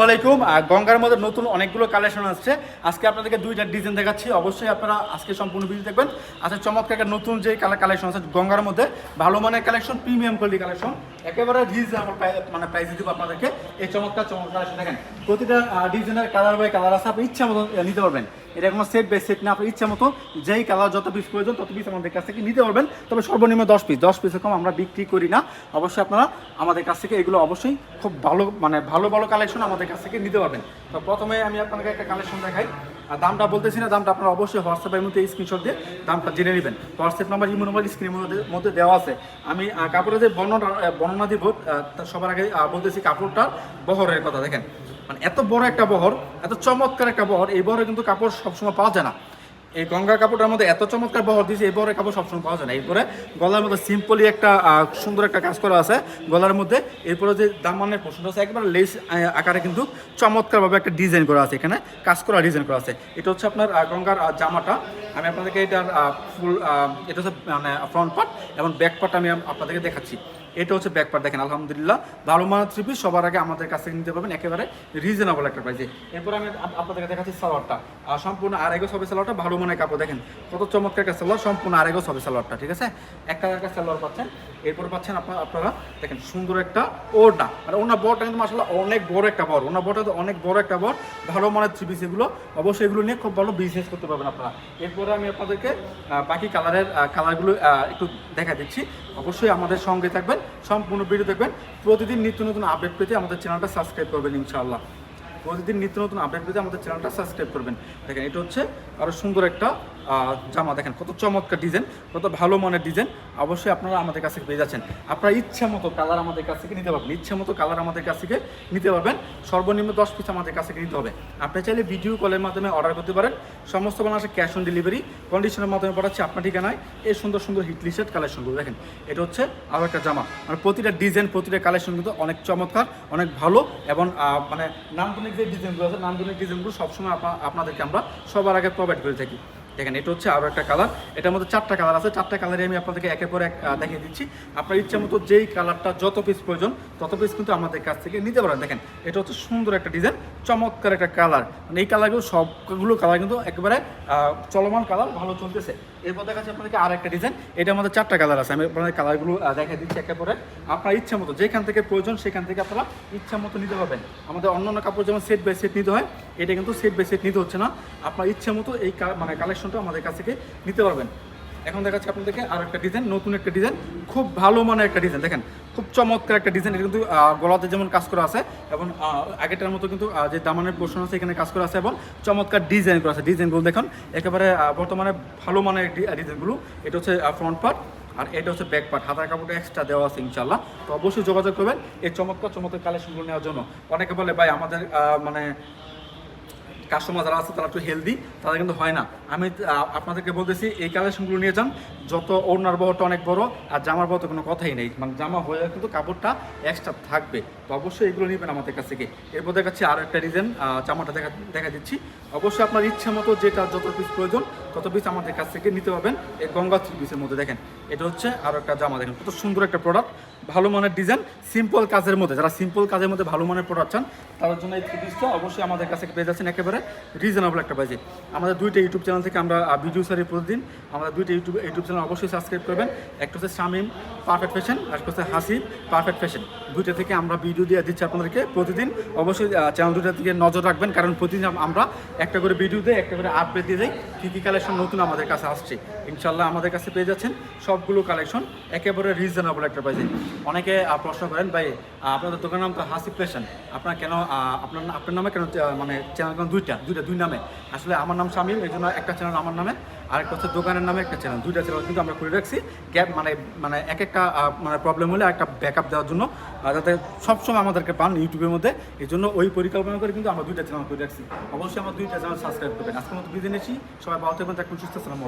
আসসালামাইকুম গঙ্গার মধ্যে নতুন অনেকগুলো কালেকশন আসছে। আজকে আপনাদেরকে দুইটা ডিজাইন দেখাচ্ছি। অবশ্যই আপনারা আজকে সম্পূর্ণ ভিডিও দেখবেন। আচ্ছা চমৎকার নতুন যে কালার কালেকশন আছে গঙ্গার মধ্যে, ভালো মানের কালেকশন প্রিমিয়াম কোয়ালিটি কালেকশন একেবারে রিজনেবল মানে প্রাইসে দিব আপনাদেরকে, এই চমৎকার চমৎকার কালেকশন দেখেন। প্রতিটা ডিজাইনের কালার বাই কালার আছে, আপনি ইচ্ছা মতো নিতে পারবেন। এটা কোনো সেট বাই সেট না, আপনার ইচ্ছা মতো যেই কালার যত পিস প্রয়োজন, তত পিস আমাদের কাছ থেকে নিতে পারবেন। তবে সর্বনিম্ন দশ পিস দশ পিসের কম আমরা বিক্রি করি না। অবশ্যই আপনারা আমাদের কাছ থেকে এগুলো অবশ্যই খুব ভালো মানে ভালো ভালো কালেকশন আমাদের কাছ থেকে নিতে পারবেন। তো প্রথমে আমি আপনাকে একটা কালেকশন দেখাই। আর দামটা বলতেছি না, দামটা আপনারা অবশ্যই হোয়াটসঅ্যাপের মধ্যে স্ক্রিনশট দিয়ে দামটা জেনে নেবেন। হোয়াটসঅ্যাপ নাম্বার ইমো নাম্বার স্ক্রিনের মধ্যে দেওয়া আছে। আমি কাপড়ের যে বর্ণনা বর্ণনা দিব সবার আগে বলতেছি কাপড়টার বহরের কথা, দেখেন। মানে এত বড় একটা বহর, এত চমৎকার একটা বহর, এই বহরে কিন্তু কাপড় সবসময় পাওয়া যায় না। এই গঙ্গার কাপড়টার মধ্যে এত চমৎকার বহর দিয়েছে, এই বহরের কাপড় সবসময় পাওয়া যায় না। এরপরে গলার মধ্যে সিম্পলি একটা সুন্দর একটা কাজ করা আছে গলার মধ্যে। এরপরে যে দাম দামানের পোর্শনটা আছে, একবার লেস আকারে কিন্তু চমৎকারভাবে একটা ডিজাইন করা আছে এখানে, কাজ করা ডিজাইন করা আছে। এটা হচ্ছে আপনার গঙ্গার জামাটা। আমি আপনাদেরকে এটার ফুল এটা হচ্ছে মানে ফ্রন্ট পার্ট এবং ব্যাক পার্ট আমি আপনাদেরকে দেখাচ্ছি। এটা হচ্ছে ব্যাক পার্ট দেখেন, আলহামদুলিল্লাহ। ভালো মানের থ্রি পিস সবার আগে আমাদের কাছ নিতে পারবেন একেবারে রিজনেবল একটা প্রাইসে এরপর আমি আপনাদেরকে দেখাচ্ছি সালোয়ারটা। সম্পূর্ণ আর আড়াইগো হবে সালোয়ারটা ভালো মানের কাপড়, দেখেন। কত চমৎকার একটা সালোয়ার, সম্পূর্ণ আর এগো হবে সালোয়ারটা, ঠিক আছে? একটা একটা সালোয়ার পাচ্ছেন। এরপর পাচ্ছেন আপনারা আপনারা, দেখেন, সুন্দর একটা ওড়না। মানে ওনার বড়টা কিন্তু মাসাল্লাহ অনেক বড় একটা বড়। ওনার বড়টা তো অনেক বড় একটা বড়। ভালো মানের থ্রি পিস এগুলো, অবশ্যই এগুলো নিয়ে খুব ভালো বিজনেস করতে পারবেন আপনারা। এরপরে আমি আপনাদেরকে বাকি কালারের কালারগুলো একটু দেখা দিচ্ছি। অবশ্যই আমাদের সঙ্গে থাকবেন, সম্পূর্ণ ভিডিও দেখবেন। প্রতিদিন নিত্য নতুন আপডেট পেতে আমাদের চ্যানেলটা সাবস্ক্রাইব করবেন, ইনশাআল্লাহ। প্রতিদিন নিত্য নতুন আপডেট পেতে আমাদের চ্যানেলটা সাবস্ক্রাইব করবেন। দেখেন, এটা হচ্ছে আরও সুন্দর একটা জামা দেখেন, কত চমৎকার ডিজাইন কত ভালো মানের ডিজাইন অবশ্যই আপনারা আমাদের কাছ থেকে পেয়ে যাচ্ছেন। আপনারা ইচ্ছা মতো কালার আমাদের কাছ থেকে নিতে পারবেন, ইচ্ছা মতো কালার আমাদের কাছ থেকে নিতে পারবেন, সর্বনিম্ন দশ পিস আমাদের কাছ থেকে নিতে হবে। আপনি চাইলে ভিডিও কলের মাধ্যমে অর্ডার করতে পারেন, সমস্ত বাংলাদেশে ক্যাশ অন ডেলিভারি কন্ডিশনের মাধ্যমে পাঠাচ্ছি আপনার ঠিকানায়, এই সুন্দর সুন্দর হিট লিস্টেড কালেকশনগুলো দেখেন, এটা হচ্ছে আরও একটা জামা। মানে প্রতিটা ডিজাইন প্রতিটা কালেকশন কিন্তু অনেক চমৎকার, অনেক ভালো এবং মানে নান্দনিক যে ডিজাইনগুলো আছে, নান্দনিক ডিজাইনগুলো সবসময় আপনা- আপনাদেরকে আমরা সবার আগে প্রোভাইড করে থাকি। দেখেন, এটা হচ্ছে আরও একটা কালার এটার মধ্যে চারটা কালার আছে। চারটা কালারে আমি আপনাদেরকে একের পর এক দেখিয়ে দিচ্ছি। আপনার ইচ্ছা মতো যেই কালারটা যত পিস প্রয়োজন, তত পিস কিন্তু আমাদের কাছ থেকে নিতে পারেন। দেখেন, এটা হচ্ছে সুন্দর একটা ডিজাইন চমৎকার একটা কালার মানে এই কালারগুলো সবগুলো কালার কিন্তু একেবারে চলমান কালার ভালো চলতেছে। এরপর দেখা যাচ্ছে আপনাদেরকে আর একটা ডিজাইন এটার মধ্যে চারটা কালার আছে। আমি আপনাদের কালারগুলো দেখিয়ে দিচ্ছি একের পরে আপনার ইচ্ছা মতো যেখান থেকে প্রয়োজন, সেখান থেকে আপনারা ইচ্ছা মতো নিতে পারবেন। আমাদের অন্যান্য কাপড় যেমন সেট বাই সেট নিতে হয়, এটা কিন্তু সেট বাই সেট নিতে হচ্ছে না। আপনার ইচ্ছা মতো এই মানে কালেকশনটা আমাদের কাছ থেকে নিতে পারবেন। এখন দেখাচ্ছি আপনাদেরকে আর একটা ডিজাইন নতুন একটা ডিজাইন খুব ভালো মানের একটা ডিজাইন দেখেন, খুব চমৎকার একটা ডিজাইন এটা কিন্তু গলাতে যেমন কাজ করা আছে, এবং আগেটার মতো কিন্তু যে দামানের পোর্শন আছে, এখানে কাজ করা আছে, এবং চমৎকার ডিজাইন করা আছে। ডিজাইনগুলো দেখুন, একেবারে বর্তমানে ভালো মানের ডিজাইনগুলো এটা হচ্ছে ফ্রন্ট পার্ট আর এটা হচ্ছে ব্যাক পার্ট হাতার কাপড়টা এক্সট্রা দেওয়া আছে ইনশাল্লাহ তো অবশ্যই যোগাযোগ করবেন এই চমৎকার চমৎকার কালেকশনগুলো নেওয়ার জন্য। অনেকে বলে, ভাই, আমাদের মানে কাস্টমার যারা আছে, তারা একটু হেলদি তারা কিন্তু হয় না। আমি আপনাদেরকে বলতেছি, এই কালেকশনগুলো নিয়ে যান। যত ওড়নার বহরটা অনেক বড়, আর জামার বহর তো কোনো কথাই নেই। মানে জামা হয়ে কিন্তু কাপড়টা এক্সট্রা থাকবে। তো অবশ্যই এগুলো নেবেন আমাদের কাছ থেকে। এরপর দেখাচ্ছি আরও একটা ডিজাইন জামাটা দেখা দেখা দিচ্ছি। অবশ্যই আপনার ইচ্ছা মতো যেটা যত পিস প্রয়োজন, তত পিস আমাদের কাছ থেকে নিতে পারবেন। এই গঙ্গা থ্রি পিসের মধ্যে দেখেন, এটা হচ্ছে আরও একটা জামা দেখেন, কত সুন্দর একটা প্রোডাক্ট ভালো মানের ডিজাইন সিম্পল কাজের মধ্যে, যারা সিম্পল কাজের মধ্যে ভালো মানের প্রোডাক্ট চান, তাদের জন্য এই পিসটা অবশ্যই আমাদের কাছে পেয়ে যাচ্ছেন একেবারে রিজনেবল একটা প্রাইসে আমাদের দুইটা ইউটিউব চ্যানেল থেকে আমরা ভিডিও সারি প্রতিদিন আমাদের দুইটা ইউটিউব ইউটিউব চ্যানেল অবশ্যই সাবস্ক্রাইব করবেন। একটা হচ্ছে শামিম পারফেক্ট ফ্যাশন আর হচ্ছে হাসিব পারফেক্ট ফ্যাশন দুইটা থেকে আমরা ভিডিও দিয়ে দিচ্ছি আপনাদেরকে প্রতিদিন। অবশ্যই চ্যানেল দুইটার দিকে নজর রাখবেন, কারণ প্রতিদিন আমরা একটা করে ভিডিও দিই, একটা করে আপডেট দিয়ে দিই, কী কী কালেকশন নতুন আমাদের কাছে আসছে। ইনশাল্লাহ আমাদের কাছে পেয়ে যাচ্ছেন সবগুলো কালেকশন একেবারে রিজনেবল একটা প্রাইসে অনেকে প্রশ্ন করেন, ভাই আপনাদের দোকানের নাম তো হাসিব ফ্যাশন আপনার কেন আপনার আপনার নামে কেন মানে চ্যানেল কেন দুইটা? দুইটা, দুই নামে। আসলে আমার নাম শামিম এই জন্য একটা চ্যানেল আমার নামে। আর একটা হচ্ছে দোকানের নামে একটা চ্যানেল দুইটা চ্যানেল কিন্তু আমরা করে রাখছি। গ্যাপ মানে মানে এক একটা মানে প্রবলেম হলে একটা ব্যাকআপ দেওয়ার জন্য যাতে সবসময় আমাদেরকে পান ইউটিউবের মধ্যে। এই জন্য ওই পরিকল্পনা করে কিন্তু আমরা দুইটা চ্যানেল করে রাখছি। অবশ্যই আমরা দুইটা চ্যানেল সাবস্ক্রাইব করবেন। আজকের মতো বিদিনেছি সবাই ভালো থাকবেন থাকুন সুস্থ আসসালামু